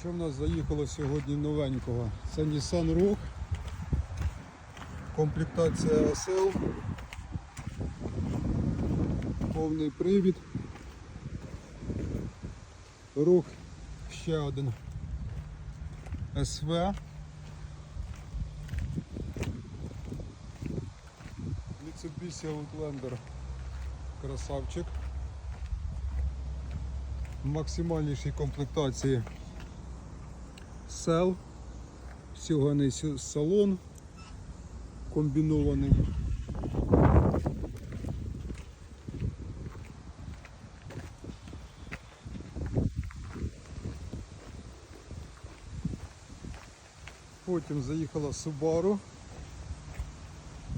що в нас заїхало сьогодні новенького? Це Nissan Rogue. Комплектація SL. Повний привід. Рух ще один СВ. Mitsubishi Outlander красавчик. В максимальнішій комплектації сел, всього салон комбінований. Потім заїхала Subaru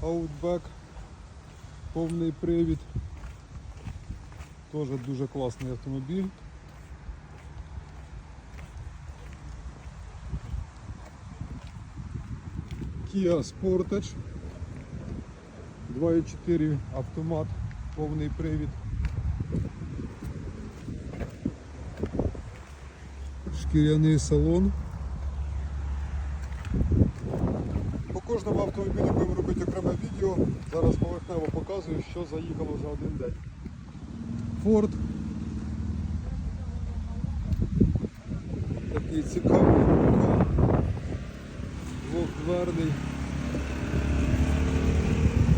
Outback, повний привід. Теж дуже класний автомобіль. Kia Sportage 2.4 автомат, повний привід. Шкіряний салон. По кожному автомобілю будемо робити окреме відео. Зараз поверхнево показую, що заїхало за один день. Ford. Такий цікавий, двохдверний.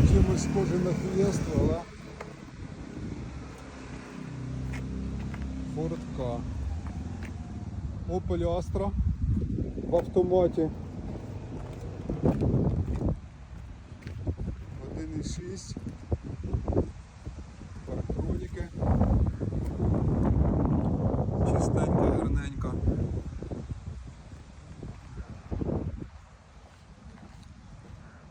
Чимось схоже на фієсту, але Ford K. Opel Astra в автоматі. 1.6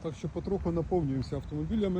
Так що потроху наповнюємося автомобілями.